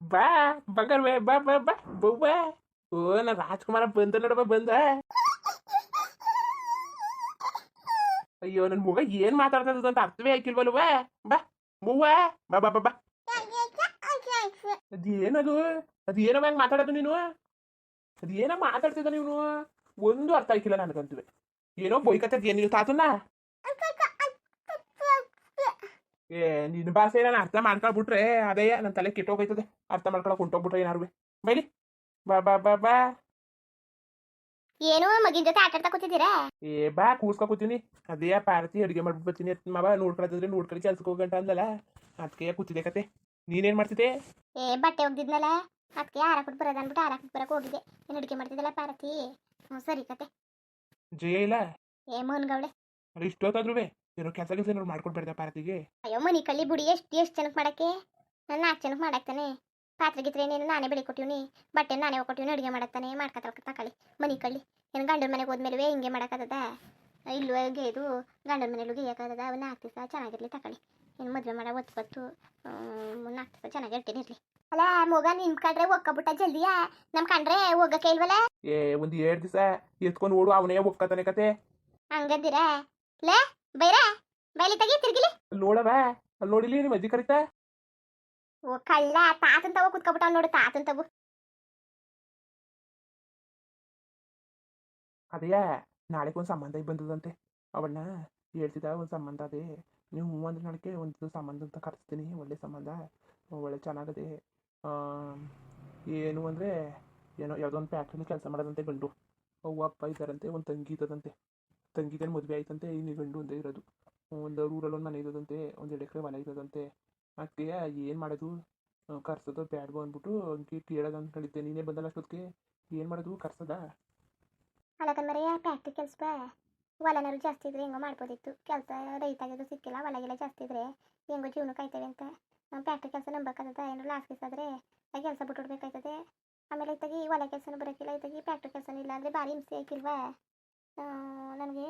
ಬಾ ಬಂಗಾರವೇ ಬಾ ಬಾ ಬಾ ಬವ್ವ ಓ ನಾ ರಾಜ್ಕುಮಾರ ಬಂದ ನೋಡಪ್ಪ ಬಂದ. ಅಯ್ಯೋ ನನ್ನ ಮಗ ಏನ್ ಮಾತಾಡ್ತದ ಅಂತ ಅರ್ಥವೇ ಹಾಕಿಲ್ವಲ್ವ ಬಾ ಬವ್ವ ಬಾ ಬಾ ಬಾ ಬಾ. ಅದೇನದು ಅದೇನವ ಹೆಂಗ್ ಮಾತಾಡೋದು ನೀನು? ಅದೇನ ಮಾತಾಡ್ತಿದ್ದ ನೀನು? ಒಂದು ಅರ್ಥ ಆಯ್ಕಿಲ್ಲ ನನಗಂತೂ. ಏನೋ ಬೊಯ್ಕತ್ತದ ಏನಿಲ್ಲ ನೀನು ತಾತನ್ನ? ಏ ನಿನ್ನ ಭಾಷೆ ನಾನು ಅರ್ಥ ಮಾಡ್ಕೊಳ್ಬಿಟ್ರೆ ಅದೇ ನನ್ನ ತಲೆ ಕೆಟ್ಟೋಗೈತದೆ. ಅರ್ಥ ಮಾಡ್ಕೊಳಕ್ ಹೊಂಟೋಗ್ಬಿಟ್ರೆ ಏನಾರು ಬೈಲಿ. ಬಾ ಬಾ ಬಾ ಬಾ. ಏನು ಮಗಿನ ಜೊತೆ ಆಟ ಆಡ್ತಾ ಕೂತಿದ್ದೀರಾ? ಏ ಬಾ ಕೂಸ್ಕೊ ಕೂತೀನಿ. ಅದೇ ಪಾರ್ತಿ ಅಡುಗೆ ಮಾಡ್ಬಿಟ್ಟು ಬರ್ತೀನಿ. ಮಾವ ನೋಡ್ಕೊಳತಿದ್ರೆ ನೋಡ್ಕೊಳ್ಳಿ ಕೆಲ್ಸಕ್ಕೆ ಹೋಗಂಟ ಅಂದಲ್ಲ ಅದಕ್ಕೆ ಕೂತಿದೆ ಕತೆ. ನೀನೇನ್ ಮಾಡ್ತಿದ್ದೆ? ಏ ಬಟ್ಟೆ ಒಗ್ದಿದ್ನಲ್ಲ. ಅದಕ್ಕೆ ಆರ ಕೊಟ್ಟು ಬರೋದು ಅಂದ್ಬಿಟ್ಟು ಆರ ಕೊಟ್ಟು ಬರಕ್ಕೆ ಹೋಗಿದ್ದೆ. ಏನು ಅಡುಗೆ ಮಾಡ್ತಿದ್ದಲ್ಲ ಪಾರತಿ? ಹ್ಞೂ ಸರಿ ಕತೆ. ಜಯ ಇಲ್ಲ? ಏ ಮೋಹನ್ಗೌಳೆ ಅದು ಇಷ್ಟೊತ್ತಾದ್ರೂ ಏನೋ ಕೆಲಸ ಕೆಲಸ ಏನಾದ್ರು ಮಾಡ್ಕೊಡ್ಬೇಡ್ದ ಪಾರ್ತಿಗೆ ಅಯ್ಯೋ ಮನಿ ಕಳ್ಳಿ ಬುಡಿ ಎಷ್ಟು ಎಷ್ಟು ಚೆನ್ನಾಗಿ ಮಾಡಕ್ಕೆ? ನಾನು ನಾಲ್ಕು ಚೆನ್ನಾಗಿ ಮಾಡಾಕ್ತಾನೆ. ಪಾತ್ರೆ ಗಿತ್ರೆ ಏನೇನು ನಾನೇ ಬೆಳಿ ಕೊಟ್ಟಿವ್ನಿ. ಬಟ್ಟೆ ನಾನೇ ಕೊಟ್ಟಿವ್ನಿ ಅಡುಗೆ ಮಾಡತ್ತಾನೆ ಮಾಡ್ಕೊತ ಕಳಿ ಮನಿ ಕಳ್ಳಿ. ಏನು ಗಂಡನ ಮನೆಗೆ ಹೋದ್ಮೇಲೆ ಹಿಂಗೆ ಮಾಡೋಕ್ಕಾಗದ ಇಲ್ಲೂ ಇದು ಗಂಡನ ಮನೇಲಿ ಗೇಯಕ್ಕಾಗದ ಅವನ್ನ ನಾಲ್ಕು ದಿವಸ ಚೆನ್ನಾಗಿರ್ಲಿ ತಕೊಳ್ಳಿ. ಏನು ಮದುವೆ ಮಾಡೋ ಒತ್ತು ಬತ್ತು ನಾಲ್ಕು ದಿವಸ ಚೆನ್ನಾಗಿ ಇರ್ತೀನಿ ಅಲ್ಲ ಮಗ ನಿನ್ ಕಂಡ್ರೆ ಒಕ್ಕಬಿಟ್ಟ ಜಲ್ದಿಯಾ? ನಮ್ ಕಂಡ್ರೆ ಹೋಗಕ್ಕೆ ಇಲ್ವಲ್ಲ ಏ ಒಂದು ಎರಡು ದಿವಸ ಎತ್ಕೊಂಡು ಓಡು ಅವನೇ ಒಕ್ಕತಾನೆ ಕತೆ. ಹಂಗದಿರ? ಲೇ ಬೈರ ಬೈಲಿ ತೆಗಿ ತಿರ್ಗಿಲಿ. ಅಲ್ಲಿ ನೋಡವ ಅಲ್ಲಿ ನೋಡಿಲಿ ನಿಮ್ಮ ಅಜ್ಜಿ ಕರಿತಾ? ಓ ಕಳ್ಳ ತಾತನ್ ತಗೋ ಕುತ್ಕೊಬಿಟ್ಟ ನೋಡು ತಾತನ್ ತಗೋ. ಅದೇ ನಾಳೆಗೆ ಒಂದು ಸಂಬಂಧ ಬಂದದಂತೆ. ಅವಳನ್ನ ಹೇಳ್ತಿದ್ದ ಒಂದು ಸಂಬಂಧ ಅದೇ. ನೀವು ಹ್ಞೂ ಅಂದ್ರೆ ನಾಳೆಗೆ ಒಂದು ಸಂಬಂಧ ಅಂತ ಕರೆಸ್ತೀನಿ ಒಳ್ಳೆ ಸಂಬಂಧ. ಒಳ್ಳೆ ಚೆನ್ನಾಗದೆ ಏನು ಅಂದರೆ ಏನೋ ಯಾವುದೋ ಒಂದು ಫ್ಯಾಕ್ಟ್ರಿಲಿ ಕೆಲಸ ಮಾಡೋದಂತೆ ಗಂಡು. ಅವ್ವ ಅಪ್ಪ ಇದ್ದಾರಂತೆ ಒಂದು ತಂಗಿ ಇದ್ದದಂತೆ. ತಂಗಿದೇನು ಮದುವೆ ಆಯ್ತಂತೆ ಇನ್ನು ಗಂಡು ಒಂದೇ ಇರೋದು. ಒಂದು ರೂರಲ್ಲಿ ಒಂದು ಮನೆ ಇರೋದಂತೆ ಒಂದು ಎರಡು ಎಕರೆ ಮನೆ ಇರೋದಂತೆ ಅದಕ್ಕೆ ಏನು ಮಾಡೋದು? ಕರ್ಸೋದು ಬ್ಯಾಡ್ಗೋ ಅಂದ್ಬಿಟ್ಟು ಅಂಕಿ ಕೇಳೋದು ಅಂದ್ಕೊಂಡಿದ್ದೆ ನೀನೇ ಬಂದಲ್ಲ ಅಷ್ಟೊತ್ತಿಗೆ ಏನು ಮಾಡೋದು? ಕರ್ಸದ? ಅಲ್ಲ ಮರೆಯ ಫ್ಯಾಕ್ಟ್ರಿ ಕೆಲಸ ಹೊಲನಾರು ಜಾಸ್ತಿ ಇದ್ರೆ ಹೆಂಗೋ ಮಾಡ್ಬೋದಿತ್ತು. ಕೆಲಸ ರೈತಾಗಿದ್ರು ಸಿಕ್ಕಿಲ್ಲ ಹೊಲಗೆಲ್ಲ ಜಾಸ್ತಿ ಇದ್ರೆ ಹೆಂಗೋ ಜೀವನ ಕಾಯ್ತವೆ ಅಂತ. ನಮ್ಮ ಫ್ಯಾಕ್ಟ್ರಿ ಕೆಲಸ ನಂಬಕ್ಕಾಗದ ಏನು ಲಾಸ್ ಆದರೆ ಆ ಕೆಲಸ ಬಿಟ್ಬಿಡ್ಬೇಕಾಯ್ತದೆ. ಆಮೇಲೆ ಇತ್ತಾಗಿ ಹೊಲ ಕೆಲಸನೂ ಬರೋಕ್ಕಿಲ್ಲ ಇತ್ತಾಗಿ ಫ್ಯಾಕ್ಟ್ರಿ ಕೆಲಸನೂ ಇಲ್ಲ ಅಂದರೆ ಭಾರಿ ಹಿಂಸೆ ಆಯ್ಕಿಲ್ವಾ ನನಗೆ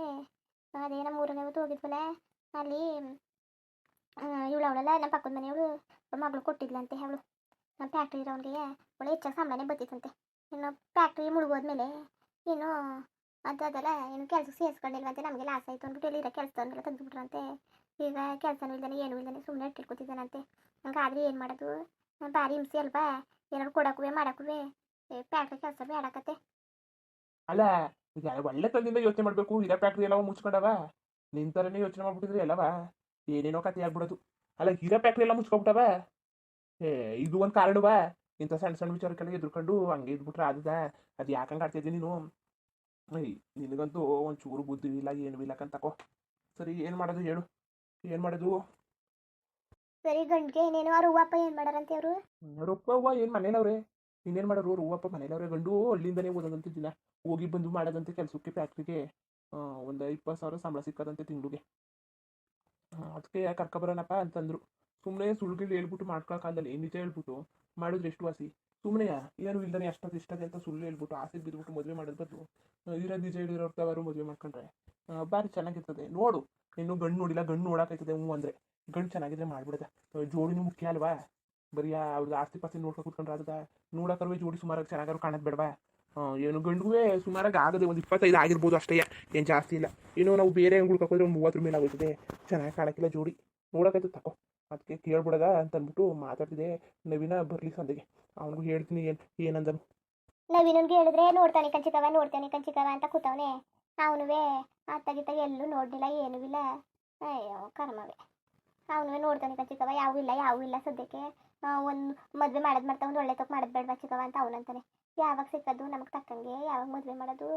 ಅದೇ ನಮ್ಮ ಊರಿನ ಹೊತ್ತು ಹೋಗಿದ್ವಲ್ಲ, ಅಲ್ಲಿ ಇವಳು ಅವಳಲ್ಲ ನಮ್ಮ ಪಕ್ಕದ ಮನೆಯವಳು ಮಗಳು ಕೊಟ್ಟಿದ್ಲಂತೆ ಅವಳು. ನಮ್ಮ ಫ್ಯಾಕ್ಟ್ರಿ ಇರೋನಿಗೆ ಒಳ್ಳೆ ಹೆಚ್ಚಾಗಿ ಸಂಬಳನೇ ಬತ್ತಿತ್ತಂತೆ ಇನ್ನು ಫ್ಯಾಕ್ಟ್ರಿ ಮುಳುಗೋದ್ಮೇಲೆ ಏನು ಅದು ಅದಲ್ಲ ಏನು ಕೆಲಸ ಸೇರಿಸ್ಕೊಂಡಿಲ್ವಂತೆ, ನಮಗೆ ಲಾಸ್ ಆಯಿತು ಅಂದ್ಬಿಟ್ಟು ಇಲ್ಲಿರೋ ಅಂದ್ರೆ ತೆಗೆದುಬಿಟ್ರಂತೆ. ಈಗ ಕೆಲಸನೂ ಇಲ್ದಾನೆ, ಏನೂ ಇಲ್ದಾನೆ ಸುಮ್ಮನೆ ಇಟ್ಟಿರ್ಕೊತಿದ್ದಾನಂತೆ ನಂಗೆ ಆದರೆ ಏನು ಮಾಡೋದು? ಭಾರಿ ಹಿಂಸೆ ಅಲ್ವಾ? ಏನಾದ್ರು ಕೊಡಕ್ಕೂ ಮಾಡಕ್ಕೂ ಫ್ಯಾಕ್ಟ್ರಿ ಕೆಲಸ ಬೇಡಕತ್ತೆ. ಅಲ್ಲ ಒಳ್ಳೆ ತಂದಿಂದ ಯೋಚನೆ ಮಾಡಬೇಕು ಇರೋ ಫ್ಯಾಕ್ಟ್ರಿ ಎಲ್ಲ ಮುಚ್ಕೊಂಡವ? ನಿನ್ ಥರನೇ ಯೋಚನೆ ಮಾಡ್ಬಿಟ್ಟಿದ್ರೆ ಎಲ್ಲವ? ಏನೇನೋ ಕತೆ ಆಗ್ಬಿಡೋದು. ಅಲ್ಲ ಇರೋ ಫ್ಯಾಕ್ಟ್ರಿ ಎಲ್ಲ ಮುಚ್ಕೊಬಿಟ್ಟವ? ಏ ಇದು ಒಂದು ಕಾರಣವಾ? ಇಂಥ ಸಣ್ಣ ಸಣ್ಣ ವಿಚಾರಕ್ಕೆಲ್ಲ ಎದುರ್ಕೊಂಡು ಹಂಗೆ ಇದ್ಬಿಟ್ರೆ ಆದ ಅದು ಯಾಕಂಗೆ ಆಡ್ತಿದ್ದೆ ನೀನು? ನಿನಗಂತೂ ಒಂಚೂರು ಚೂರು ಬುದ್ಧಿ ಇಲ್ಲ ಏನು ಇಲ್ಲ ಕಂತಕೋ ಸರಿ ಏನು ಮಾಡೋದು ಹೇಳು? ಏನು ಮಾಡೋದು? ಸರಿ ಗಂಡ್ಗೆ ಏನೇನೋ ಅವ್ರ ಹೂವಪ್ಪ ಏನು ಮಾಡಾರಂತೆ ಅವರು? ರೊಪ್ಪ ಹೂವ ಏನು ಮನೇನವ್ರೆ ಇನ್ನೇನು ಮಾಡೋರು? ರೂವಪ್ಪ ಮನೇನವ್ರೆ ಗಂಡು ಅಲ್ಲಿಂದನೇ ಓದೋದಂತಿದ್ದಿಲ್ಲ ಹೋಗಿ ಬಂದು ಮಾಡೋದಂತೆ ಕೆಲಸಕ್ಕೆ ಫ್ಯಾಕ್ಟ್ರಿಗೆ ಒಂದು ಇಪ್ಪತ್ತು ಸಾವಿರ ಸಂಬಳ ಸಿಕ್ಕದಂತೆ ತಿಂಗಳಿಗೆ. ಅದಕ್ಕೆ ಕರ್ಕೊಬರೋಣಪ್ಪ ಅಂತಂದ್ರು. ಸುಮ್ಮನೆ ಸುಳ್ಳುಗಳು ಹೇಳ್ಬಿಟ್ಟು ಮಾಡ್ಕೊಳಕ್ಕಾಗಲ್ಲ ನಿಜ ಹೇಳ್ಬಿಟ್ಟು. ಮಾಡಿದ್ರೆ ಎಷ್ಟು ವಾಸಿ. ಸುಮ್ಮನೆ ಏನು ಇಲ್ದಾನೆ ಅಷ್ಟೊಂದು ಇಷ್ಟದೆ ಅಂತ ಸುಳ್ಳು ಹೇಳ್ಬಿಟ್ಟು ಆಸೆ ಬಿದ್ದುಬಿಟ್ಟು ಮದುವೆ ಮಾಡೋದು ಬದಲು. ಇರೋದು ನಿಜ ಹೇಳಿರೋರ್ತಾವರು ಮದುವೆ ಮಾಡ್ಕೊಂಡ್ರೆ. ಭಾರಿ ಚೆನ್ನಾಗಿರ್ತದೆ. ನೋಡು, ಇನ್ನು ಗಂಡು ನೋಡಿಲ್ಲ, ಗಂಡು ನೋಡೋಕೈತದೆ ಹ್ಞೂ ಅಂದರೆ. ಗಂಡು ಚೆನ್ನಾಗಿದ್ರೆ ಮಾಡಿಬಿಡುತ್ತೆ ಜೋಡಿನೂ ಮುಖ್ಯ ಅಲ್ವಾ? ಬರೀ ಅವ್ರದ್ದು ಆಸ್ತಿ ಪಾಸ್ತಿ ನೋಡ್ಕೊ ಕೂತ್ಕೊಂಡ್ರೆ ಅದ ನೋಡೋಕರ್ವೇ ಜೋಡಿ ಸುಮಾರಾಗಿ ಚೆನ್ನಾಗಾರು ಕಾಣೋದು ಬೇಡವಾ? ಏನು ಗಂಡುವೇ ಸುಮಾರಾಗಿ ಆಗದೆ ಒಂದು ಇಪ್ಪತ್ತೈದು ಆಗಿರ್ಬೋದು ಅಷ್ಟೇ, ಏನು ಜಾಸ್ತಿ ಇಲ್ಲ. ಇನ್ನು ನಾವು ಬೇರೆ ಅಂಗ್ಳು ಹೋದ್ರೆ ಒಂದು ಮೂವತ್ತರ ಮೇಲೆ ಆಗುತ್ತದೆ ಚೆನ್ನಾಗಿ ಕಾಣಕ್ಕಿಲ್ಲ ಜೋಡಿ. ನೋಡೋಕೈತೆ ತಕೋ. ಅದಕ್ಕೆ ಕೇಳ್ಬಿಡದ ಅಂತ ಅಂದ್ಬಿಟ್ಟು ಮಾತಾಡ್ತಿದ್ದೆ ನವೀನ ಬರಲಿ ಸಂದೆಗೆ ಅವನಿಗೂ ಹೇಳ್ತೀನಿ, ಏನು, ಏನಂದನು. ನವೀನನ್ಗೆ ಹೇಳಿದ್ರೆ ನೋಡ್ತಾನೆ ಕಂಚಿಕವ ನೋಡ್ತಾನೆ ಕಂಚಿಕವ ಅಂತ ಕೂತವನೆ. ಅವನುವೇ ಅತ್ತಾಗಿತ್ತಾಗ ಎಲ್ಲೂ ನೋಡಲಿಲ್ಲ, ಏನೂ ಇಲ್ಲ. ಅಯ್ಯೋ, ಕರ್ಮವೇ. ಅವನು ನೋಡ್ತಾನೆ ಕಂಚಿಕವ ಯಾವೂ ಇಲ್ಲ ಯಾವೂ ಇಲ್ಲ ಸದ್ಯಕ್ಕೆ. ಒಂದು ಮದುವೆ ಮಾಡೋದು ಮಾಡ್ತಾ, ಒಂದು ಒಳ್ಳೆ ತಪ್ಪು ಮಾಡೋದು ಬೇಡವಾ ಚಿಕ್ಕವ ಅಂತ ಅವನಂತಾನೆ. ಯಾವಾಗ ಸಿಕ್ಕದು ನಮಗೆ ತಕ್ಕಂಗೆ ಯಾವಾಗ ಮದುವೆ ಮಾಡೋದು,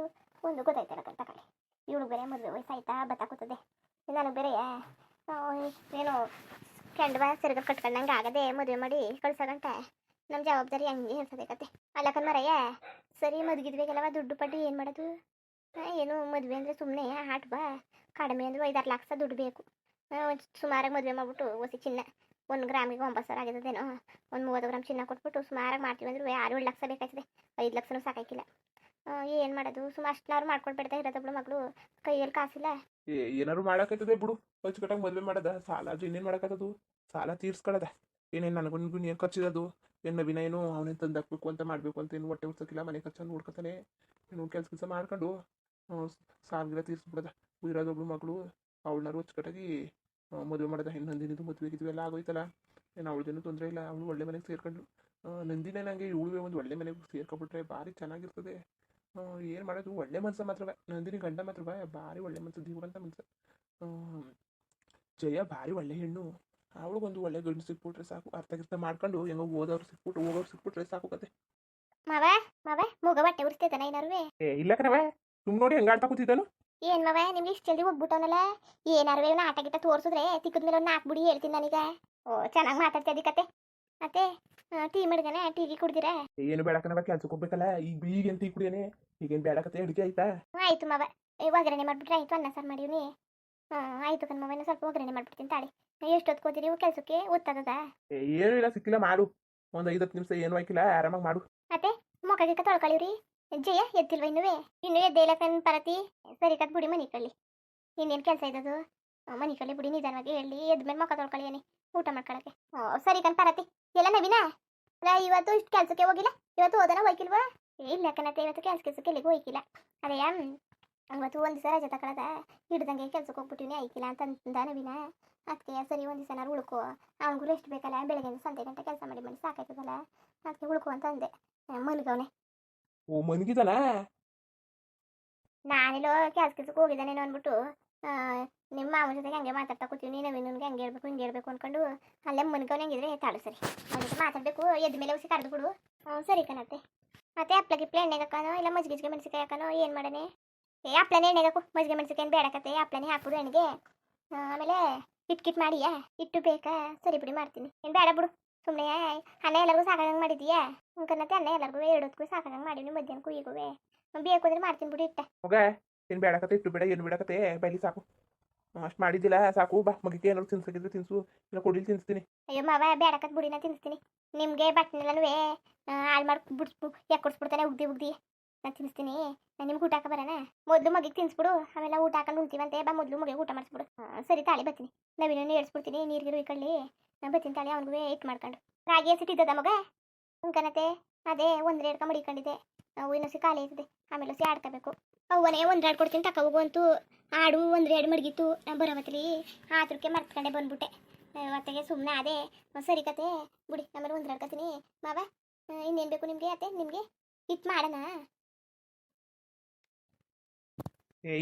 ಒಂದು ಗೊತ್ತಾಯ್ತಲ್ಲ ಕಣ್ ತಕೊಳ್ಳಿ ಇವಳು ಬೇರೆ ಮದುವೆ ವಯಸ್ಸಾಯ್ತಾ ಬತ್ತಾ ಕೂತದೆ. ನನಗೆ ಬೇರೆ ಏನೋ ಕೆಂಡವ ಸೆರಗ ಕಟ್ಕೊಂಡಂಗೆ ಆಗದೆ ಮದುವೆ ಮಾಡಿ ಕಳ್ಸಗಂಟ ನಮ್ಮ ಜವಾಬ್ದಾರಿ ಹಂಗೆ ಕತೆ. ಅಲ್ಲಕನ್ ಮರಯ್ಯ ಸರಿ ಮದುಗಿದ್ಬೇಕಲ್ಲವ ದುಡ್ಡು ಪಡ್ಡು ಏನು ಮಾಡೋದು? ಏನು ಮದುವೆ ಅಂದರೆ ಸುಮ್ಮನೆ ಆಟ ಬಾ. ಕಡಿಮೆ ಅಂದರೆ ಐದಾರು ಲಕ್ಷ ದುಡ್ಡು ಬೇಕು. ಸುಮಾರಾಗಿ ಮದುವೆ ಮಾಡ್ಬಿಟ್ಟು ಒಸಿ ಚಿನ್ನ. ಒಂದು ಗ್ರಾಮಿಗೆ ಒಂಬತ್ತು ಸಾವಿರ ಏನೋ ಒಂದು ಮೂವತ್ತು ಗ್ರಾಮ್ ಚಿನ್ನ ಕೊಟ್ಬಿಟ್ಟು ಸುಮಾರಾಗಿ ಮಾಡ್ತೀವಿ ಅಂದ್ರೆ ಆರು ಏಳು ಲಕ್ಷ ಬೇಕಾಯ್ತದೆ. ಐದು ಲಕ್ಷನೂ ಸಾಕಾಯ್ಕಿಲ್ಲ. ಏನು ಮಾಡೋದು? ಸುಮ್ಮ ಅಷ್ಟನ್ನಾರು ಮಾಡ್ಕೊಳ್ಬಿಡ್ತಾ ಇರೋದಬ್ಳು ಮಗಳು. ಕೈಯಲ್ಲಿ ಕಾಸಿಲ್ಲ. ಏ ಏನಾದ್ರು ಮಾಡೋಕೈತದೆ ಬಿಡು. ಅಚ್ಚುಕಟ್ಟಾಗಿ ಮದುವೆ ಮಾಡದ. ಸಾಲ ಇನ್ನೇನು ಮಾಡೋಕತ್ತದು? ಸಾಲ ತೀರ್ಸ್ಕೊಳದ. ಏನೇನು ನನಗೂ ಏನು ಖರ್ಚಿರೋದು ಏನು ನವೀನ ಏನು ಅವನೇ ತಂದಾಕ್ಬೇಕು ಅಂತ ಮಾಡಬೇಕು ಅಂತ ಏನು ಹೊಟ್ಟೆ ಉಡ್ಸೋಕ್ಕಿಲ್ಲ ಮನೆ ಖರ್ಚು ನೋಡ್ಕೊತಾನೆ. ಏನು ಕೆಲಸ ಕೆಲಸ ಮಾಡ್ಕೊಂಡು ಸಾವಿರ ತೀರಿಸ್ಬಿಡದ. ಇರೋದೊಬ್ಳು ಮಗಳು. ಅವಳನ್ನಾರು ಅಚ್ಚುಕಟ್ಟಾಗಿ ಮದುವೆ ಮಾಡೋದ ಹೆಣ್ಣು ನಂದಿನಿದು ಮದುವೆ ಗಿದ್ವಿ ಎಲ್ಲ ಆಗೋಯ್ತಲ್ಲ? ಏನು ಅವಳದೇನು ತೊಂದರೆ ಇಲ್ಲ ಅವಳು ಒಳ್ಳೆ ಮನೆಗೆ ಸೇರ್ಕೊಂಡು ನಂದಿನೇ ನನಗೆ ಇವಳುವೆ ಒಂದು ಒಳ್ಳೆ ಮನೆಗೆ ಸೇರ್ಕೊಬಿಟ್ರೆ ಭಾರಿ ಚೆನ್ನಾಗಿರ್ತದೆ. ಏನು ಮಾಡೋದು? ಒಳ್ಳೆ ಮನ್ಸ ಮಾತ್ರ ನಂದಿನಿ ಗಂಡ ಮಾತ್ರವೇ ಭಾರಿ ಒಳ್ಳೆ ಮನ್ಸು ದೇವ್ರಂತ ಮನ್ಸು. ಆ, ಜಯ ಭಾರಿ ಒಳ್ಳೆ ಹೆಣ್ಣು. ಅವಳಿಗೊಂದು ಒಳ್ಳೆ ಗಂಡು ಸಿಕ್ಬಿಟ್ರೆ ಸಾಕು. ಅರ್ಥ ಗಿರ್ಥ ಮಾಡ್ಕೊಂಡು ಹೆಂಗೋ ಓದೋರು ಸಿಕ್ಬಿಟ್ಟು ಹೋಗೋರು ಸಿಕ್ಬಿಟ್ರೆ ಸಾಕು ಕತೆ. ಮಾವ ಮಾವ ಮುಗ ಬಟ್ಟೆ ಉರಿಸ್ತೈತನ ಏನಾರುವೆ ಏ ಇಲ್ಲ ಕಣವ ಸುಮ್ ನೋಡಿ ಹೆಂಗಾಡ್ತಾ ಕೂತಿದ್ದಾನು ಏನ್ ಮಾವ ನಿಮ್ಗೆ ಇಷ್ಟು ಜಲ್ದಿ ಹೋಗ್ಬಿಟ್ಟವನಲ್ಲ? ಏನಾರು ಇವ್ನ ಆಟ ಗಿಟ ತೋರ್ಸಿದ್ರೆ ತಿಕ್ಕದ ಮೇಲೆ ಒಂದು ನಾಲ್ಕು ಬಿಡಿ ಹೇಳ್ತೀನಿ ನನಗೆ. ಓ ಚೆನ್ನಾಗಿ ಮಾತಾಡ್ತಾ ಕತೆ ಮತ್ತೆ ಟೀ ಮಾಡಿದಾನೆ ಟೀಗೆ ಕುಡ್ದಿರ? ಏನು ಬೇಡ ಕಣವ ಕೆಲ್ಸಕ್ಕೆ ಹೋಗ್ಬೇಕಲ್ಲ ಈಗ ಈಗೇನು ಟೀ ಕುಡಿಯೋನೆ ಈಗೇನು ಬೇಡ ಕತೆ ಅಡುಗೆ ಆಯ್ತಾ? ಆಯ್ತು ಮಾವ. ಈ ಒಗ್ಗರಣೆ ಮಾಡ್ಬಿಟ್ರೆ ಆಯ್ತು ಅನ್ನ ಸಾರು ಮಾಡೀವ್ನಿ. ಹಾಂ ಆಯ್ತು ಕಣ್ ಮವನ ಸ್ವಲ್ಪ ಒಗ್ಗರಣೆ ಮಾಡ್ಬಿಡ್ತೀನಿ ತಾಳಿ. ಎಷ್ಟೊತ್ತು ಹೋದಿರಿ ನೀವು ಕೆಲಸಕ್ಕೆ? ಓದ್ತದ ಏನು ಇಲ್ಲ ಸಿಕ್ಕಿಲ್ಲ ಮಾಡು. ಒಂದು ಐದತ್ತು ನಿಮಿಷ ಏನು ಹಾಕಿಲ್ಲ ಆರಾಮಾಗಿ ಮಾಡು. ಮತ್ತೆ ಮೊಕ ಗಿಕ್ಕ ತೊಳ್ಕೊಳ್ಳಿವ್ರಿ ಜಯ ಎದ್ದಿಲ್ವ ಇನ್ನುವೆ? ಇನ್ನು ಎದ್ದೇ ಕಣ್ ಪರತಿ? ಸರಿ ಕತ್ ಬಿಡಿ, ಮನಿ ಕಳ್ಳಿ. ಇನ್ನೇನು ಕೆಲಸ ಇದ್ದದು ಮನಿ ಕಳ್ಳಿ ಬಿಡಿ, ನಿಧಾನವಾಗಿ ಹೇಳಿ. ಎದ್ಮೇಲೆ ಮಕ್ಕ ತೊಳ್ಕೊಳ್ಳಿ ಊಟ ಮಾಡ್ಕೊಳಕ್ಕೆ. ಸರಿ ಕಣ್ ಪರತಿ. ಎಲ್ಲ ನವೀನಾ? ಅಲ್ಲ ಇವತ್ತು ಇಷ್ಟು ಕೆಲಸಕ್ಕೆ ಹೋಗಿಲ್ಲ? ಇವತ್ತು ಹೋದನ ಹೋಯ್ಕಿಲ್ವಾ? ಇಲ್ಲ ಕಣತ್ತೆ, ಇವತ್ತು ಕೆಲಸ, ಕೆಲಸಕ್ಕೆ ಎಲ್ಲಿಗೂ ಹೋಯ್ಕಿಲ್ಲ. ಅದೇ ಇವತ್ತು ಒಂದು ದಿವಸ ರಜೆ ತಗೊಳದ ಹಿಡ್ದಂಗೆ ಕೆಲ್ಸಕ್ಕೆ ಹೋಗ್ಬಿಟ್ಟಿನಿ ಆಯ್ಕಿಲ್ಲ ಅಂತ ಅಂದ ನವೀನ? ಅದಕ್ಕೆ, ಸರಿ, ಒಂದು ದಿವಸ ಉಳ್ಕೊ. ಅವನಿಗೂ ರೆಸ್ಟ್ ಬೇಕಲ್ಲ? ಬೆಳಗ್ಗೆ ಸಂತೆ ಗಂಟೆ ಕೆಲಸ ಮಾಡಿ ಮಾಡಿ ಸಾಕಾಯ್ತದಲ್ಲ? ಅದಕ್ಕೆ ಉಳ್ಕೊ ಅಂತ ಅಂದೆ. ಮನ್ಗವನೆ ಓ ಮನ್ಗಿದಾನ ನಾನೆಲ್ಲೋ ಕೆಲ್ಸ ಕೆಲ್ಸಕ್ಕೆ ಹೋಗಿದ್ದಾನೇನೋ ಅಂದ್ಬಿಟ್ಟು ನಿಮ್ಮ ಮಾವನ ಜೊತೆಗೆ ಹಂಗೆ ಮಾತಾಡ್ತಾ ಕೂತೀವಿ. ನವೀನನ್ಗೆ ಹಂಗೆ ಹೇಳ್ಬೇಕು, ಹಿಂಗೆ ಹೇಳ್ಬೇಕು ಅನ್ಕೊಂಡು ಅಲ್ಲೇ ಮನ್ಗವನೆ ಹಂಗಿದ್ರೆ ತಾಳು ಸರಿ ಅದಕ್ಕೆ ಜೊತೆ ಮಾತಾಡಬೇಕು. ಎದ್ದ ಮೇಲೆ ಉಸಿ ಕರೆದು ಬಿಡು. ಸರಿ ಕಣತ್ತೆ. ಮತ್ತೆ ಹಪ್ಳ ಗಿಪ್ಲ ಎಣ್ಣೆಗೆ ಇಲ್ಲ ಮಜ್ಜಿಗೆ ಮೆಣಸಿಕಾಯಿ ಹಾಕೋನೋ, ಏನು ಮಾಡನೆ? ಏ, ಹಪ್ಳನೇ ಎಣ್ಣೆಗೆ ಹಾಕು. ಮಜ್ಜಿಗೆ ಮೆಣಸಿಕಾಯಿ ಬೇಡಕತ್ತೆ ಹಪ್ಳನೇ ಹಾಕ್ಬಿಡು ಎಣ್ಣೆಗೆ ಆಮೇಲೆ ಕಿಟ್ ಕಿಟ್ ಮಾಡಿಯಾ? ಇಟ್ಟು ಬೇಕಾ? ಸರಿ ಬಿಡಿ, ಮಾಡ್ತೀನಿ. ಏನು ಬೇಡ ಬಿಡು. ಸುಮ್ಮನೆ ಅನ್ನ ಎಲ್ಲರಿಗೂ ಸಾಕಾಗಂಗೆ ಮಾಡಿದೀಯಾ ಕನ್ನತ್ತೆ ಅನ್ನ ಎಲ್ಲರಿಗೂ ಎರಡಕ್ಕೂ ಸಾಕಾಗಂಗೆ ಮಾಡೀನಿ ಮಧ್ಯಾಹ್ನಕ್ಕೂ ಈಗುವೆ. ಬೇಕು ಅಂದ್ರೆ ಮಾಡ್ತೀನಿ ಬಿಡಿ ಇಟ್ಟ. ಹೋಗ ಏನು ಬೇಡಕತ್ತೆ ಕತೆ ಇಟ್ಟು ಬೇಡ ಏನು ಬೇಡಕತೆ ಬೈಲಿ ಸಾಕು. ಅಷ್ಟು ಮಾಡಿದ್ದಿಲ್ಲ ಸಾಕು ಬಾ ಮಗಿಗೆ ಏನಾದ್ರು ತಿನ್ಸಕಿದ್ರೆ ತಿನ್ಸು ಇಲ್ಲ ಕೊಡಿಲಿ ತಿನ್ಸ್ತೀನಿ. ಅಯ್ಯೋ ಮಾವ ಬೇಡಕತ್ ಬುಡಿನ ತಿನ್ಸ್ತೀನಿ. ನಿಮಗೆ ಬಟ್ಟೆನೆಲ್ಲನೂ ಹಾಳು ಮಾಡಿ ಬಿಡ್ಸ್ಬು ಯಾಕೆ ಕೊಡ್ಸ್ಬಿಡ್ತಾನೆ ಉಗ್ದಿ ಉಗ್ದಿ. ನಾನು ತಿನ್ಸ್ತೀನಿ. ನಾನು ನಿಮ್ಗೆ ಊಟ ಹಾಕ ಬರೋಣ ಮೊದಲು ಮಗಿಗೆ ತಿನ್ಸ್ಬಿಡು ಆಮೇಲೆ ಊಟ ಹಾಕೊಂಡು ಉಣ್ತೀವಂತೆ ಬಾ ಮೊದಲು ಮಗಿಗೆ ಊಟ ಮಾಡಿಸ್ಬಿಡು. ಸರಿ ತಾಳಿ ಬರ್ತೀನಿ. ನವೀನ ಏಳ್ಸ್ಬಿಡ್ತೀನಿ ನೀರಿಗೆ ಇಕ್ಕಳ್ಳಿ ನಾನು ತಿಂತಾಳೆ ತಾಳಿ ಅವ್ನಿಗೂ ಏಟ್ ಮಾಡ್ಕೊಂಡು. ರಾಗಿ ಸಿಟ್ಟಿದ್ದದ ಮಗ? ಹುಂಕನತೆ ಅದೇ ಒಂದ್ರೆ ಎಡ್ಕ ಮಡಿಕೊಂಡಿದ್ದೆ ಅವು ಇನ್ನೊಸಿ ಖಾಲಿ ಆಯ್ತದೆ ಆಮೇಲೆ ಹೊಸಿ ಆಡ್ಕೋಬೇಕು. ಅವನೇ ಒಂದ್ ಕೊಡ್ತೀನಿ ತಕ್ಕ ಅಂತೂ. ಆಡು ಒಂದ್ರೆ ಎರಡು ಮಡಗಿತ್ತು. ನಾನು ಬರೋವತ್ತಲಿ ಆತ್ರಕ್ಕೆ ಮರ್ತ್ಕೊಂಡೆ ಬಂದ್ಬಿಟ್ಟೆ. ಅತ್ತೆಗೆ ಸುಮ್ಮನೆ ಅದೇ ಸರಿ ಕತೆ, ಬಿಡಿ, ಆಮೇಲೆ ಒಂದು ಹೇಳ್ಕೊತೀನಿ ಮಾವ ಇನ್ನೇನು ಬೇಕು ನಿಮಗೆ, ಅತ್ತೆ, ನಿಮಗೆ? ಹಿಟ್ ಮಾಡೋಣ?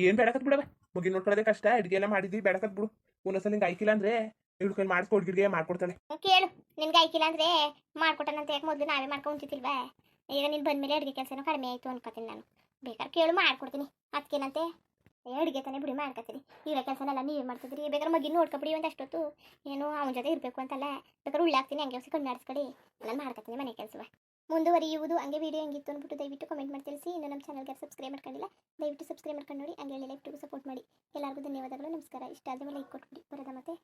ಏನು ಬೇಡಕತ್ ಬಿಡವ ಮುಗಿ ನೋಡ್ಕೊಳ್ಳೋದೇ ಕಷ್ಟ, ಅಡುಗೆ ಎಲ್ಲ ಮಾಡಿದ್ವಿ ಬೇಡಕತ್ ಬಿಡು ಒಂದೊಂದ್ಸಲ ಹಿಂಗೆ ಆಯ್ಕಿಲ್ಲ ಅಂದ್ರೆ ಇವಳು ಕೈ ಮಾಡಿಸ್ಕೊಡ್ ಗಿಡ್ಗೆ ಮಾಡ್ಕೊಡ್ತಾಳೆ ಕೇಳು. ನಿನ್ಗೆ ಆಯ್ಕಿಲ್ಲ ಅಂದ್ರೆ ಮಾಡ್ಕೊಟ್ಟನಂತ ಯಾಕೆ ಮೊದಲು ನಾವೇ ಮಾಡ್ಕೊಂತಿಲ್ವಾ ಈಗ ನೀನು ಬಂದ್ಮೇಲೆ ಅಡುಗೆ ಕೆಲಸನೂ ಕಡಿಮೆ ಆಯಿತು ಅನ್ಕೋತೀನಿ ನಾನು. ಬೇಕಾದ್ರೆ ಕೇಳು ಮಾಡ್ಕೊಡ್ತೀನಿ. ಅದಕ್ಕೇನಂತೆ ಅಡುಗೆ ತಾನೇ ಬಿಡಿ ಮಾಡ್ಕೊತೀನಿ. ಇರೋ ಕೆಲಸನೆಲ್ಲ ನೀವೇ ಮಾಡ್ತಿದ್ರಿ. ಬೇಕಾದ್ರೆ ಮಗಿನ ನೋಡ್ಕೊಬಿಡಿ ಒಂದು ಅಷ್ಟೊತ್ತು ಏನು ಅವನ ಜೊತೆ ಇರಬೇಕು ಅಂತಲ್ಲ. ಬೇಕಾದ್ರೆ ಉಳ್ಳಾಕ್ತೀನಿ ಹಂಗೆ ಹೊಸ ಕಣ್ಣು ಆಡಿಸ್ಕೊಡಿ ನಾನು ಮಾಡ್ಕೊತೀನಿ ಮನೆ ಕೆಲಸವ. ಮುಂದುವರಿಯುವುದು, ಹಂಗೆ ವಿಡಿಯೋ ಹೆಂಗಿತ್ತು ಅಂದ್ಬಿಟ್ಟು ದಯವಿಟ್ಟು ಕಮೆಂಟ್ ಮಾಡಿ ತಿಳಿಸಿ. ಇನ್ನು ನಮ್ಮ ಚಾನಲ್ಗೆ ಸಬ್ಸ್ಕ್ರೈಬ್ ಮಾಡ್ಕೊಂಡಿಲ್ಲ, ದಯವಿಟ್ಟು ಸಬ್ಸ್ಕ್ರೈಬ್ ಮಾಡ್ಕೊಂಡು ನೋಡಿ. ಹಂಗೆ ಲೈಕ್ ಸಪೋರ್ಟ್ ಮಾಡಿ. ಎಲ್ಲರಿಗೂ ಧನ್ಯವಾದಗಳು, ನಮಸ್ಕಾರ. ಇಷ್ಟ ಆದ ಮೇಲೆ ಲೈಕ್ ಕೊಟ್ಬಿಡಿ. ಬರೋದ ಮತ್ತೆ?